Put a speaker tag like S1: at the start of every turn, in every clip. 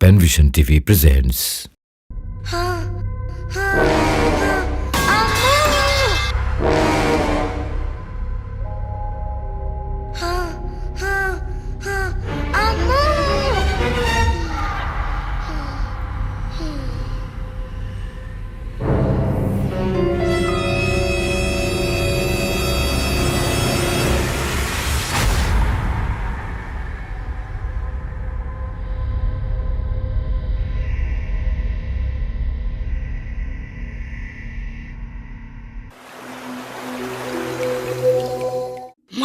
S1: Penvision TV presents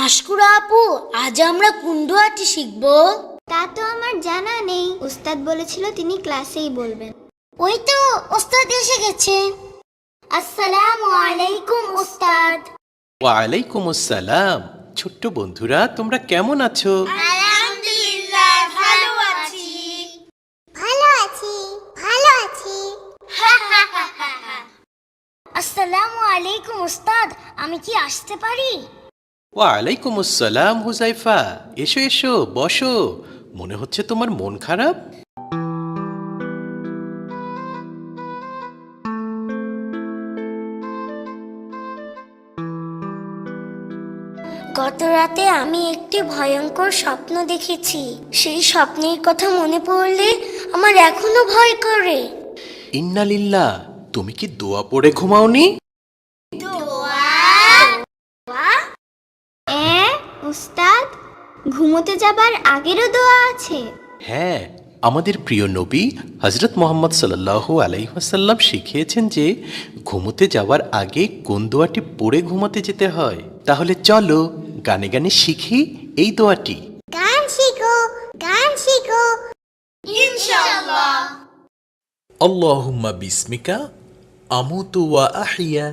S2: মাসকুরা আপু আজ আমরা কুন্ডুয়াটি শিখব।
S3: তা তো আমার জানা নেই। উস্তাদ বলেছিল তিনি ক্লাসেই বলবেন।
S2: ওই তো ওস্তাদ এসে গেছে। আসসালামু আলাইকুম ওস্তাদ
S4: ওয়ালাইকুম আসসালাম। ছোট্ট বন্ধুরা তোমরা কেমন আছো?
S2: আলহামদুলিল্লাহ ভালো আছি।
S3: ভালো আছি ভালো আছি।
S2: আসসালামু আলাইকুম ওস্তাদ আমি কি আসতে পারি?
S4: ওয়ালাইকুম আসসালাম হুজাইফা এসো এসো বসো। মনে হচ্ছে তোমার মন খারাপ?
S2: গত রাতে আমি একটি ভয়ঙ্কর স্বপ্ন দেখেছি। সেই স্বপ্নের কথা মনে পড়লে আমার এখনও ভয় করে।
S4: ইন্নালিল্লাহ তুমি কি দোয়া পড়ে ঘুমাওনি?
S3: উস্তাদ ঘুমোতে যাবার আগেরও দোয়া আছে।
S4: হ্যাঁ আমাদের প্রিয় নবী হজরত মোহাম্মদ সাল্লাহ আলাইহাসাল্লাম শিখিয়েছেন যে ঘুমোতে যাওয়ার আগে কোন দোয়াটি পড়ে ঘুমাতে যেতে হয়। তাহলে চলো গানে গানে শিখি এই দোয়াটি।
S3: গান শিখো গান শিখো।
S5: আল্লাহুম্মা বিসমিকা আমুতু ওয়া আহিয়া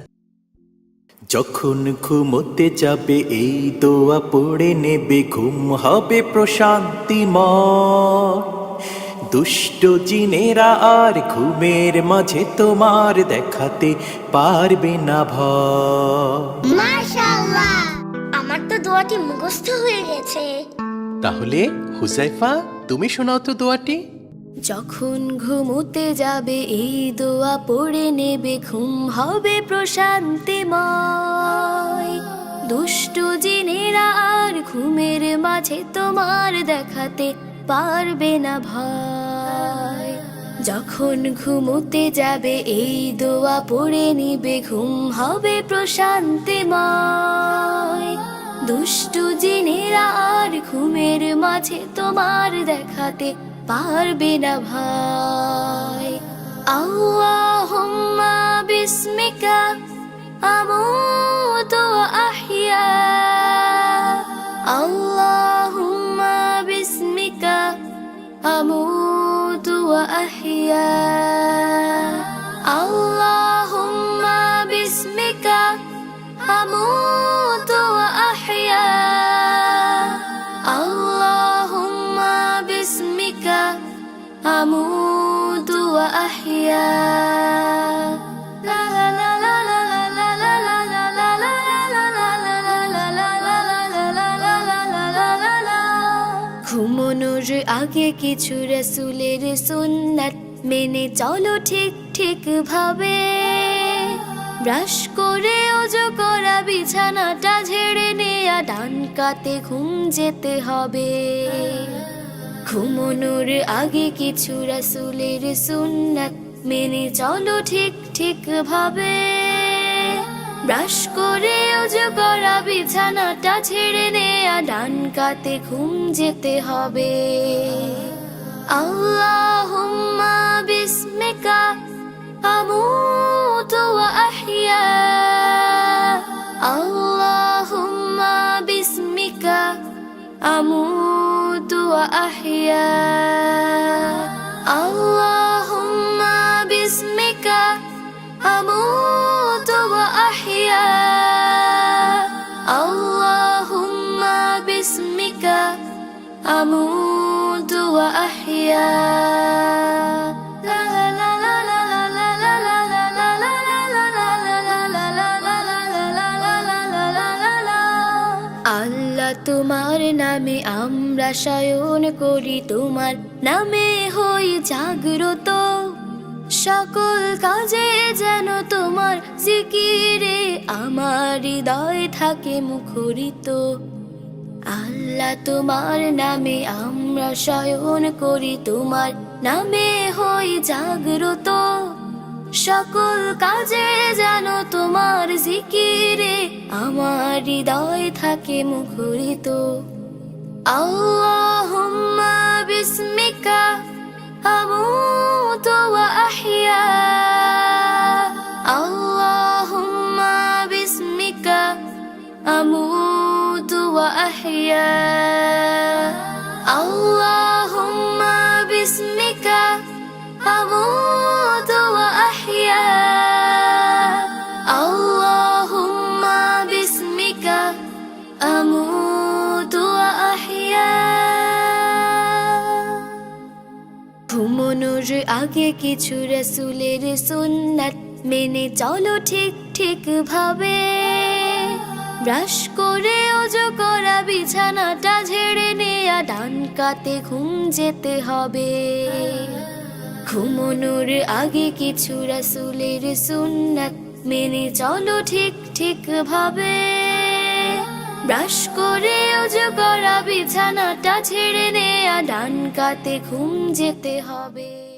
S6: যখন ঘুমোতে যাবে এই দোয়া পড়ে নেবে ঘুম হবে প্রশান্তিময়। দুষ্ট জিনেরা আর ঘুমের মাঝে তোমার দেখাতে পারবে না
S2: মাশাআল্লাহ আমার তো দোয়াটি মুখস্থ হয়ে গেছে।
S4: তাহলে হুজাইফা তুমি শোনাও তো দোয়াটি।
S7: যখন ঘুমোতে যাবে, এই দোয়া পড়ে নেবে, ঘুম হবে প্রশান্তিময়। দুষ্ট জিনেরা আর ঘুমের মাঝে তোমার দেখাতে পারবে না ভয়। যখন ঘুমোতে যাবে, এই দোয়া পড়ে নিবে, ঘুম হবে প্রশান্তিময়। দুষ্ট জিনেরা আর ঘুমের মাঝে তোমার দেখাতে পারবে না ভাই। আল্লাহুম্মা বিসমিকা আমুতু লা। ঘুমনোর আগে কিছু রসুলের সুন্নাত মেনে চলো ঠিক ঠিক ভাবে ব্রাশ করে ওজো করা বিছানাটা ঝেড়ে নেয়া ডান কাতে ঘুম যেতে হবে ঘুমনোর আগে কিছু রাসুলের সুন্নাত মেনে চলো ঠিক ঠিক ভাবে ব্রাশ করে ওজো করা বিছানাটা ছেড়ে নেয়া, ডান কাতে ঘুম যেতে হবে। আল্লাহুম্মা বিসমিকা আমুতু ওয়া আহইয়া আল্লাহুম্মা বিসমিকা আমুতু وأحيا اللهم باسمك أموت وأحيا اللهم باسمك أموت وأحيا আমরা শয়ন করি তোমার নামে হই জাগ্রত। সকল কাজে যেন তোমার জিকিরে আমার হৃদয় থাকে মুখরিত। আল্লাহ তোমার নামে আমরা শয়ন করি তোমার নামে হই জাগ্রত। সকল কাজে যেন তোমার জিকিরে আমার হৃদয় থাকে মুখরিত। আল্লাহুম্মা বিসমিকা আমুতু ওয়া আহইয়া আল্লাহুম্মা বিসমিকা আমুতু ঘুমনোর আগে কিছু রসুলের সুন্নাত মেনে চলো ঠিক ঠিক ভাবে ব্রাশ করে ওজো করা বিছানাটা ঝেড়ে নেয়া, ডান কাতে ঘুম যেতে হবে। ঘুমনোর আগে কিছু রসুলের সুন্নাত মেনে চলো ঠিক ঠিক ভাবে ব্রাশ করা বিছানাটা ছেড়ে নেয়া ডান কাতে ঘুম যেতে হবে।